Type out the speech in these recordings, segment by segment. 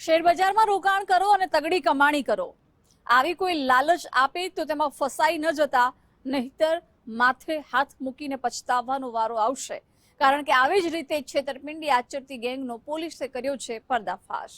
શેરબજારમાં રોકાણ કરો અને તગડી કમાણી કરો. આવી કોઈ લાલચ આપે તો તેમાં ફસાઈ ન જતા, નહીતર માથે હાથ મૂકીને પછતાવવાનો વારો આવશે. કારણ કે આવી જ રીતે છેતરપિંડી આચરતી ગેંગનો પોલીસે કર્યો છે પર્દાફાશ.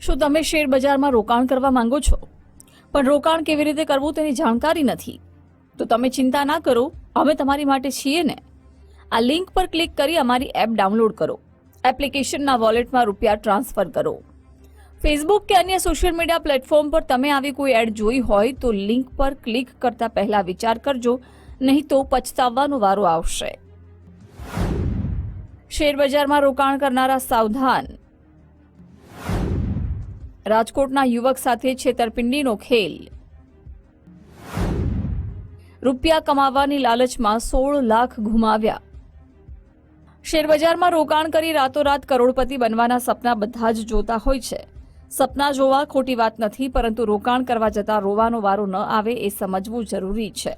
શું તમે શેર બજારમાં રોકાણ કરવા માંગો છો? પણ રોકાણ કેવી રીતે કરવું તેની જાણકારી નથી. તો તમે ચિંતા ના કરો, અમે તમારી માટે છીએ ને. આ લિંક પર ક્લિક કરી અમારી એપ ડાઉનલોડ કરો. એપ્લિકેશનના વોલેટમાં રૂપિયા ટ્રાન્સફર કરો. ફેસબુક કે અન્ય સોશિયલ મીડિયા પ્લેટફોર્મ પર તમે આવી કોઈ એડ જોઈ હોય તો લિંક પર ક્લિક કરતા પહેલા વિચાર કરજો, નહીં તો પછતાવવાનો વારો આવશે. શેર બજારમાં રોકાણ કરનારા સાવધાન રાજકોટના યુવક સાથે છેતરપિંડીનો ખેલ. રૂપિયા કમાવાની લાલચમાં સોળ લાખ ગુમાવ્યા. શેરબજારમાં રોકાણ કરી રાતોરાત કરોડપતિ બનવાના સપના બધા જ જોતા હોય છે. સપના જોવા ખોટી વાત નથી, પરંતુ રોકાણ કરવા જતા રોવાનો વારો ન આવે એ સમજવું જરૂરી છે.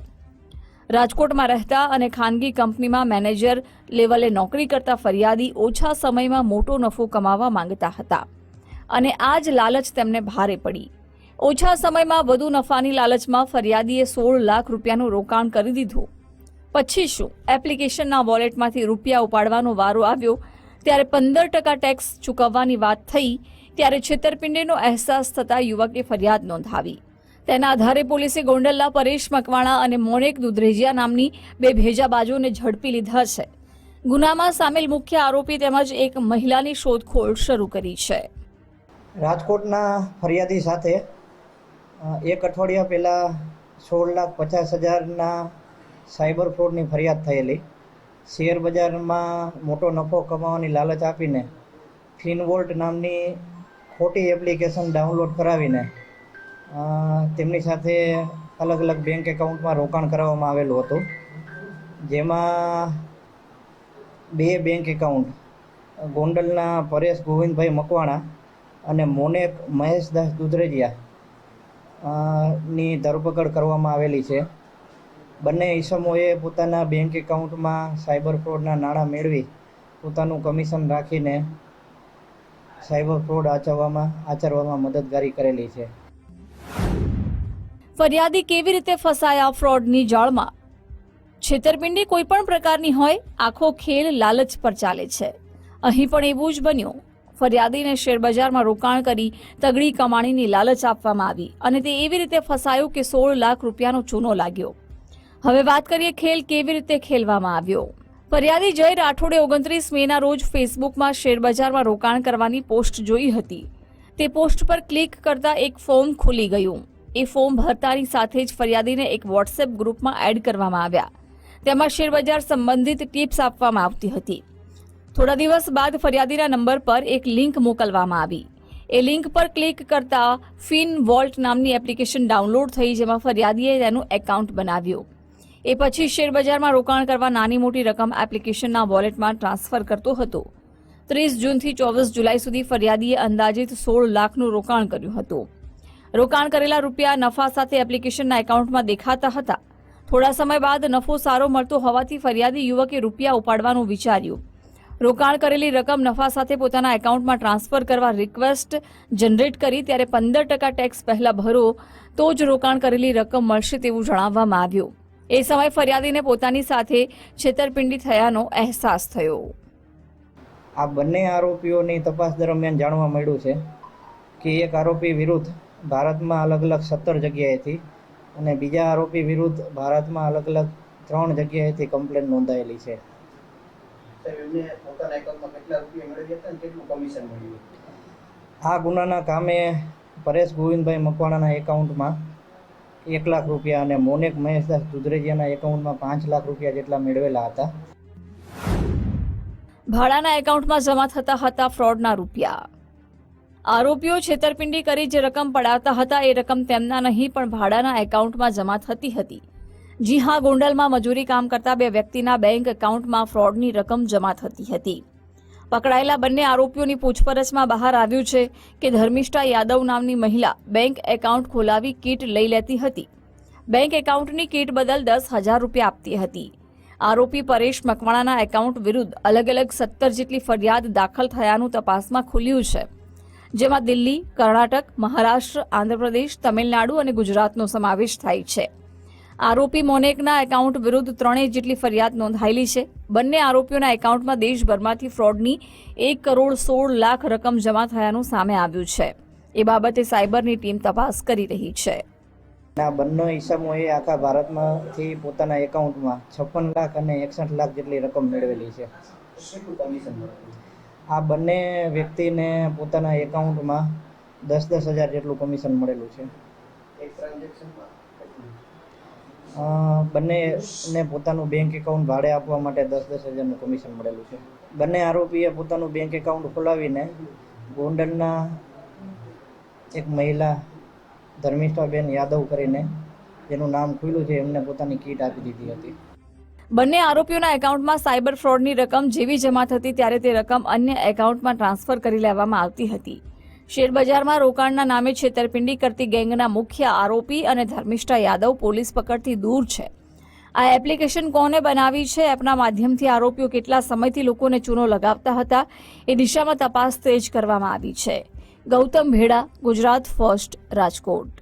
રાજકોટમાં રહેતા અને ખાનગી કંપનીમાં મેનેજર લેવલે નોકરી કરતા ફરિયાદી ઓછા સમયમાં મોટો નફો કમાવા માંગતા હતા. અને આ જ લાલચ તેમને ભારે પડી. ઓછા સમયમાં વધુ નફાની લાલચમાં ફરિયાદીએ સોળ લાખ રૂપિયાનું રોકાણ કરી દીધું. પછી શું? એપ્લિકેશનના વોલેટમાંથી રૂપિયા ઉપાડવાનો વારો આવ્યો, ત્યારે પંદર ટકા ટેક્સ ચૂકવવાની વાત થઈ, ત્યારે છેતરપિંડીનો અહેસાસ થતાં યુવકે ફરિયાદ નોંધાવી. તેના આધારે પોલીસે ગોંડલના પરેશ મકવાણા અને મોનેક દુધરેજિયા નામની બે ભેજાબાજોને ઝડપી લીધા છે. ગુનામાં સામેલ મુખ્ય આરોપી તેમજ એક મહિલાની શોધખોળ શરૂ કરી છે. રાજકોટના ફરિયાદી સાથે એક અઠવાડિયા પહેલાં સોળ લાખ પચાસ હજારના સાયબર ફ્રોડની ફરિયાદ થયેલી. શેર બજારમાં મોટો નફો કમાવાની લાલચ આપીને, ફિનવોલ્ટ નામની ખોટી એપ્લિકેશન ડાઉનલોડ કરાવીને તેમની સાથે અલગ અલગ બેંક એકાઉન્ટમાં રોકાણ કરાવવામાં આવેલું હતું. જેમાં બે બેંક એકાઉન્ટ, ગોંડલના પરેશ ગોવિંદભાઈ મકવાણા અને મોનેક મહેશદાસ દુધરેજિયા ની ધરપકડ કરવામાં આવેલી છે. બંને ઈસમોએ પોતાના બેંક એકાઉન્ટમાં સાયબર ફ્રોડના નાણાં મેળવી પોતાનું કમિશન રાખીને સાયબર ફ્રોડ આચરવામાં આચરવામાં મદદગારી કરેલી છે. ફરિયાદી કેવી રીતે ફસાયા ફ્રોડની જાળમાં? છેતરપિંડી કોઈ પણ પ્રકારની હોય, આખો ખેલ લાલચ પર ચાલે છે. અહીં પણ એવું જ બન્યું. ફરિયાદીને શેરબજારમાં રોકાણ કરી તગડી કમાણીની લાલચ આપવામાં આવી અને તે એવી રીતે ફસાયું કે સોળ લાખ રૂપિયાનો ચૂનો લાગ્યો. હવે વાત કરીએ ખેલ કેવી રીતે ખેલવામાં આવ્યો. ફરિયાદી જય રાઠોડે ઓગણત્રીસ મેના રોજ ફેસબુકમાં શેરબજારમાં રોકાણ કરવાની પોસ્ટ જોઈ હતી. તે પોસ્ટ પર ક્લિક કરતા એક ફોર્મ ખુલી ગયું. એ ફોર્મ ભરતાની સાથે જ ફરિયાદીને એક વોટ્સએપ ગ્રુપમાં એડ કરવામાં આવ્યા. તેમાં શેરબજાર સંબંધિત ટિપ્સ આપવામાં આવતી હતી. થોડા દિવસ બાદ ફરિયાદીના નંબર પર એક લિંક મોકલવામાં આવી. એ લિંક પર ક્લિક કરતા ફિન વોલ્ટ નામની એપ્લિકેશન ડાઉનલોડ થઈ જેમાં ફરિયાદીએ તેનું એકાઉન્ટ બનાવ્યું. એ પછી શેરબજારમાં રોકાણ કરવા નાની મોટી રકમ એપ્લિકેશનના વોલેટમાં ટ્રાન્સફર કરતો હતો. ત્રીસ જૂનથી ચોવીસ જુલાઈ સુધી ફરિયાદીએ અંદાજિત સોળ લાખનું રોકાણ કર્યું હતું. રોકાણ કરેલા રૂપિયા નફા સાથે એપ્લિકેશનના એકાઉન્ટમાં દેખાતા હતા. થોડા સમય બાદ નફો સારો મળતો હોવાથી ફરિયાદી યુવકે રૂપિયા ઉપાડવાનું વિચાર્યું. રોકાણ કરેલી રકમ નફા સાથે પોતાના એકાઉન્ટમાં ટ્રાન્સફર કરવા રિક્વેસ્ટ જનરેટ કરી, ત્યારે પંદર ટકા ટેક્સ પહેલા ભરો તો જ રોકાણ કરેલી રકમ મળશે તેવું જણાવવામાં આવ્યું. એ સમયે ફરિયાદીને પોતાની સાથે છેતરપિંડી થયાનો અહેસાસ થયો. આ બંને આરોપીઓની તપાસ દરમિયાન જાણવા મળ્યું છે કે એક આરોપી વિરુદ્ધ ભારતમાં અલગ અલગ સત્તર જગ્યાએથી અને બીજા આરોપી વિરુદ્ધ ભારતમાં અલગ અલગ ત્રણ જગ્યાએથી કમ્પ્લેન નોંધાયેલી છે. એમને પોતાના એકાઉન્ટમાં કેટલા રૂપિયા મેળવ્યા હતા અને કેટલું કમિશન મળ્યું આ ગુનાના કામે પરેશ ગોવિંદભાઈ મકવાણાના એકાઉન્ટમાં એક લાખ રૂપિયા અને મોનેક મહેશદાસ દુધરેજિયાના એકાઉન્ટમાં પાંચ લાખ રૂપિયા જેટલા મેળવેલા હતા. ભાડાના એકાઉન્ટમાં જમા થતા હતા ફ્રોડના રૂપિયા. આરોપીઓ છેતરપિંડી કરી જે રકમ પડાવતા હતા એ રકમ તેમના નહીં પણ ભાડાના એકાઉન્ટમાં જમા થતી હતી. જી હા, ગોંડલમાં મજૂરી કામ કરતા બે વ્યક્તિના બેંક એકાઉન્ટમાં ફ્રોડની રકમ જમા થતી હતી. પકડાયેલા બંને આરોપીઓની પૂછપરછમાં બહાર આવ્યું છે કે ધર્મિષ્ઠા યાદવ નામની મહિલા બેંક એકાઉન્ટ ખોલાવી કીટ લઈ લેતી હતી. બેંક એકાઉન્ટની કીટ બદલ દસ હજાર રૂપિયા આપતી હતી. આરોપી પરેશ મકવાણાના એકાઉન્ટ વિરુદ્ધ અલગ અલગ સત્તર જેટલી ફરિયાદ દાખલ થયાનું તપાસમાં ખુલ્યું છે. જેમાં દિલ્હી, કર્ણાટક, મહારાષ્ટ્ર, આંધ્રપ્રદેશ, તમિલનાડુ અને ગુજરાતનો સમાવેશ થાય છે. આરોપી મોનેકના એકાઉન્ટ વિરુદ્ધ ત્રણેય જેટલી ફરિયાદ નોંધાયેલી છે. બંને આરોપીઓના એકાઉન્ટમાં દેશભરમાંથી ફ્રોડની એક કરોડ સોળ લાખ રકમ જમા થયાનું સામે આવ્યું છે. એ બાબતે સાયબરની ટીમ તપાસ કરી રહી છે. આ બંને ઈસમોએ આખા ભારતમાંથી પોતાના એકાઉન્ટમાં છપ્પન લાખ અને એકસઠ લાખ જેટલી રકમ મેળવેલી છે. આ બંને વ્યક્તિને પોતાના એકાઉન્ટમાં દસ દસ હજાર જેટલું કમિશન મળેલું છે. એક ટ્રાન્ઝેક્શનમાં બંનેને પોતાનું બેંક એકાઉન્ટ ભાડે આપવા માટે દસ દસ હજારનું કમિશન મળેલું છે. બંને આરોપીએ પોતાનું બેંક એકાઉન્ટ ખોલાવીને ગોંડલના એક મહિલા ધર્મિષ્ઠાબેન યાદવ કરીને જેનું નામ ખુલ્યું છે, એમને પોતાની કીટ આપી દીધી હતી. બંને આરોપીઓના એકાઉન્ટમાં સાયબર ફ્રોડની રકમ જેવી જમા થતી ત્યારે તે રકમ અન્ય એકાઉન્ટમાં ટ્રાન્સફર કરી લેવામાં આવતી હતી. શેરબજારમાં રોકાણના નામે છેતરપિંડી કરતી ગેંગના મુખ્ય આરોપી અને ધર્મિષ્ઠા યાદવ પોલીસ પકડથી દૂર છે. આ એપ્લિકેશન કોને બનાવી છે? એપના માધ્યમથી આરોપીઓ કેટલા સમયથી લોકોને ચૂનો લગાવતા હતા? એ દિશામાં તપાસ તેજ કરવામાં આવી છે. ગૌતમ ભેડા, ગુજરાત ફર્સ્ટ, રાજકોટ.